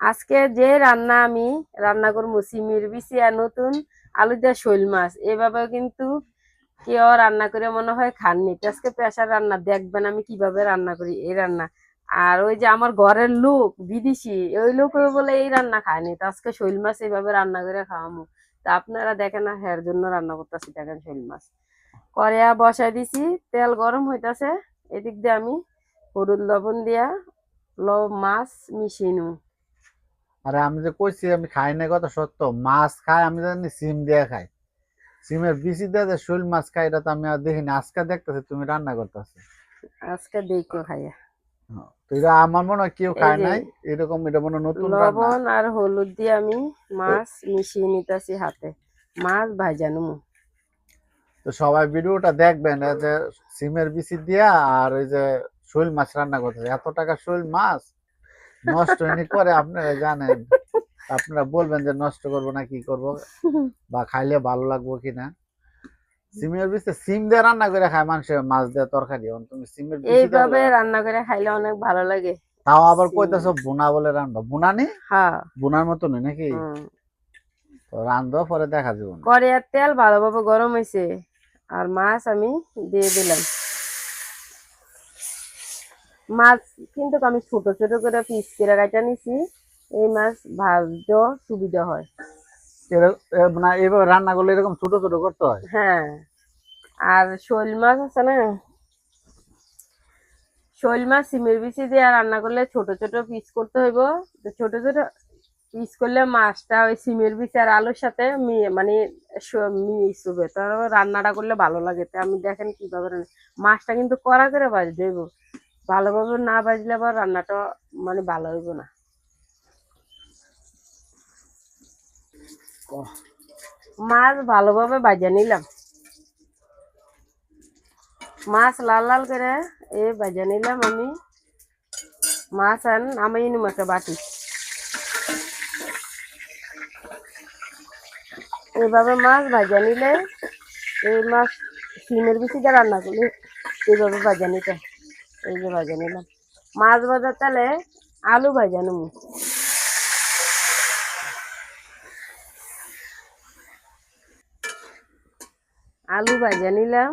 আজকে যে রান্না আমি রান্না করব, সিমির বিচি আর নতুন আলু দিয়ে শৈল মাছ। এভাবে কিন্তু কেউ রান্না করে মনে হয় খাননি। আজকে পেশার রান্না, দেখবেন আমি কীভাবে রান্না করি এই রান্না। আর ওই যে আমার ঘরের লোক, বিদেশি, ওই লোক বলে এই রান্না খায়নি। তো আজকে শৈল মাছ এইভাবে রান্না করে খাওয়ামু। তা আপনারা দেখেন না, হের জন্য রান্না করতেছি, দেখেন শৈল মাছ। কড়াইয়া বসাই দিছি, তেল গরম হইতাছে। এদিক দিয়ে আমি হলুদ লবণ দিয়া ল মাছ মিশিয়ে নিব আরে আমি যে কইছি আমি খাই না কথা সত্য। মাছ খাই আমি জানি সিম দিয়ে খাই। সিমের বিচি দিয়ে যে শোল মাছ খাই এটা তো আমি আর দেখিনি। আজকে দেখতেছি তুমি রান্না করতেছো। আজকে দেখো খাইয়া তো এটা আমার মনে হয় কেউ খায় নাই। এরকম এটা মনে নতুন লবণ আর হলুদ দিয়ে আমি মাছ মিশিয়ে নিতেছি হাতে। মাছ ভাজানো তো সবাই ভিডিওটা দেখবেন যে সিমের বিচি দিয়া আর ওই যে শোল মাছ রান্না করতেছে। এত টাকা শোল মাছ? নষ্ট হয়নি করে আপনারা জানেন। আপনারা বলবেন যে নষ্ট করব না কি করব? বা খাইলে ভালো লাগবো কিনা? সিমের সিম দিয়ে রান্না করে খায় মানুষের মাছ দিয়ে তরকারি। তুমি সিমের এইভাবে রান্না- করে খাইলে অনেক ভালো লাগে। তাও আবার। কইতেছো বুনা বলে রান্না বুনা নি? হ্যাঁ। বুনার মতনই নাকি? হুম। রান্ধো পরে দেখা যাবে। না কড়াইয়ের তেল ভালোভাবে গরম হয়েছে আর মাছ আমি দিয়ে দিলাম। মাছ কিন্তু আমি ছোট ছোট করে পিস করে কাটা নিছি। এই মাছ ভাজতে সুবিধা হয়। এরকম এইভাবে রান্না করলে এরকম ছোট ছোট করতে হয়? হ্যাঁ। আর শোল মাছ আছে না? শোল মাছ সিমের বিচি দিয়ে রান্না করলে ছোট ছোট পিস করতে হইব। তো ছোট ছোট পিস করলে মাছটা ওই সিমের বিচি আর আলুর সাথে মানে স- মিক্স রান্নাটা করলে ভালো লাগে। তো আমি দেখেন কীভাবে মাছটা কিন্তু কড়া করে ভাজতে হইব। ভালোভাবে না ভাজলে আবার রান্নাটা মানে ভালো হইব না। মাছ ভালোভাবে ভাজা নিলাম। মাছ লাল লাল করে এ ভাজা নিলাম আমি। মাছ আন আমি নিমাকে বাটি। এইভাবে মাছ ভাজা নিলে এই মাছ সিমের বিচিটা রান্না করলে এইভাবে ভাজা নিতে। এই যে ভাজা নিলাম মাছ ভাজার তালে আলু ভাজা নেব আলু ভাজা নিলাম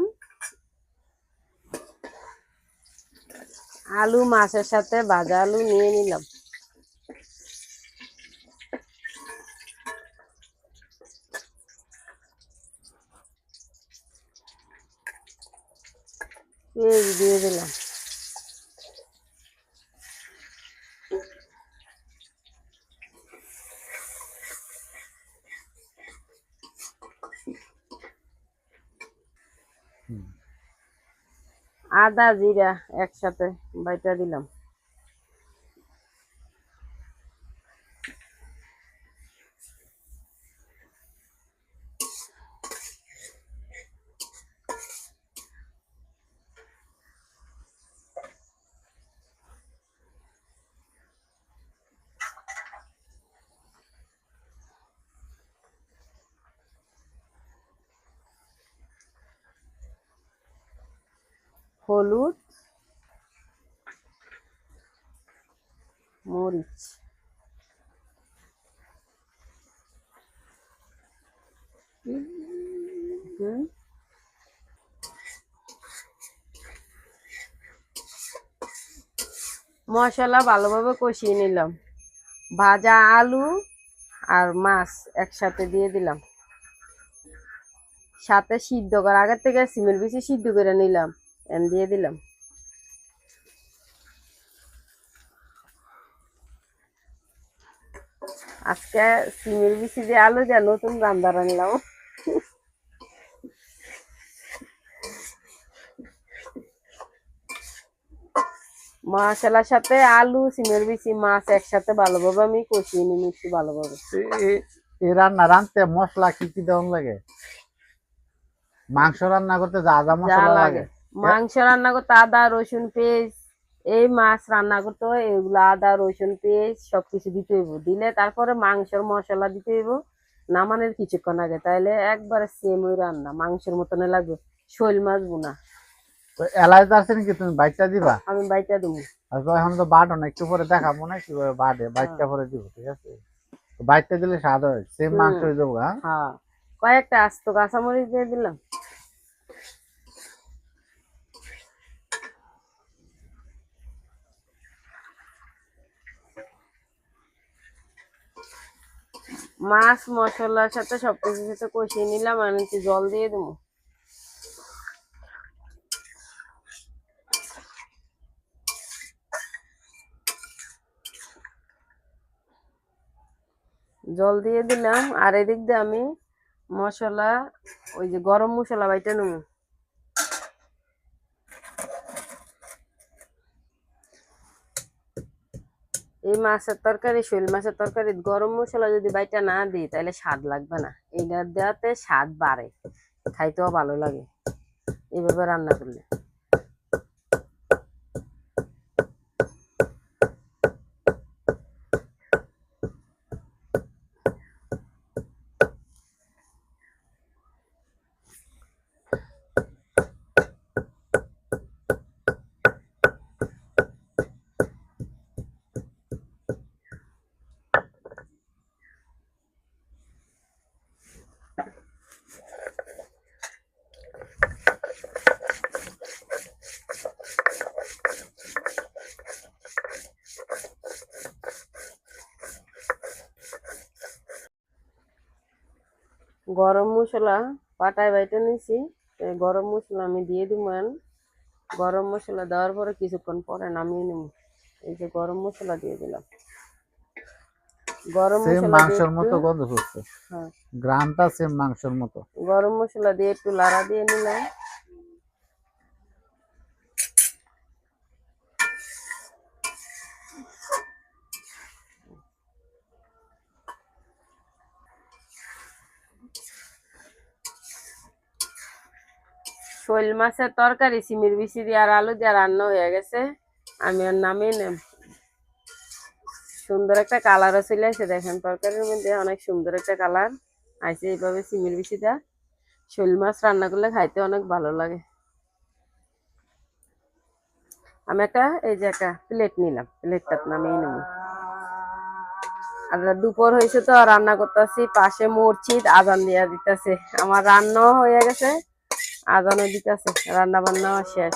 আলু মাছের সাথে ভাজা আলু নিয়ে নিলাম পেঁয়াজ দিয়ে দিলাম আদা জিরা একসাথে বাইটা দিলাম। হলুদ, মরিচ। মশলা ভালোভাবে কষিয়ে নিলাম। ভাজা আলু আর মাছ একসাথে দিয়ে দিলাম। সাথে সিদ্ধ করা, আগের থেকে সিমের বেশি সিদ্ধ করে নিলাম। এন দিয়ে দিলাম। আজকে সিমের বিচি দিয়ে আলু দিয়ে নতুন রান্না রান্নাম মশলার সাথে আলু সিমের বিচি মাছ একসাথে ভালোভাবে আমি কষিয়ে নিই একটু ভালোভাবে। এই রান্না রাঁধতে মশলা কি কি দেওয়ার লাগে? মাংস রান্না করতে যা যা মশলা লাগে। মাংস রান্না করতে আদা রসুন পেস্ট এই মাছ রান্না করতে হয় এগুলো আদা রসুন পেস্ট সবকিছু দিতে হইব। দিলে তারপরে মাংসের মশলা দিতে হইব নামানোর কিছুক্ষণ আগে। তাইলে একবারে সেম ওই রান্না মাংসের মতন লাগবে। শৈল মাছ বোনা। তো এলাচ দারচিনি কি তুমি বাইকটা দিবা? আমি বাইটা দেবো। আর তো এখন তো বাটো না একটু পরে দেখাবো না কীভাবে বাটে বাইকটা পরে দিব ঠিক আছে? তো বাইকটা দিলে স্বাদ হয় সেম মাংস যাব হ্যাঁ। কয়েকটা আস্ত কাঁচামরিচ দিয়ে দিলাম। মাছ, মশলার সাথে সবকিছুর সাথে কষিয়ে নিলাম, আর একটু জল দিয়ে দেবো। জল দিয়ে দিলাম, আর এদিক দিয়ে আমি মশলা, ওই যে গরম মশলা বাইটা নেব। এই মাছের তরকারি, শৈল মাছের তরকারি, গরম মশলা যদি বাইটা না দিই, তাহলে স্বাদ লাগবে না। এইটা দেওয়াতে স্বাদ বাড়ে, খাইতেও ভালো লাগে। এইভাবে রান্না করলে। গরম মশলা পাটায় বাইটে নিয়েছি গরম মশলা আমি দিয়ে দিব গরম মশলা দেওয়ার পরে কিছুক্ষণ পরে নামিয়ে নেব। এই যে গরম মশলা দিয়ে দিলাম। গরম মশলা মাংসের মতো গন্ধ হচ্ছে। হ্যাঁ। গ্রামটা সেম মাংসের মতো। গরম মশলা দিয়ে একটু লাড়া দিয়ে নিলাম। শৈল মাছের তরকারি, সিমির বিচি দিয়ে আর আলু দিয়ে রান্না হয়ে গেছে। আমি আর নামিয়ে নেব। সুন্দর একটা কালারও চলে আসে, দেখেন তরকারির মধ্যে অনেক সুন্দর একটা কালার আইসে এইভাবে সিমির বিচিটা শৈল মাছ রান্না করলে খাইতে অনেক ভালো লাগে। আমি একটা, এই যে একটা প্লেট নিলাম প্লেটটা নামিয়ে নেব। আর দুপুর হয়েছে তো, রান্না করতেছি পাশে মরছিদ আজান দিয়া দিতেছে। আমার রান্নাও হয়ে গেছে। আজানও দিতেছে রান্না বান্নাও শেষ।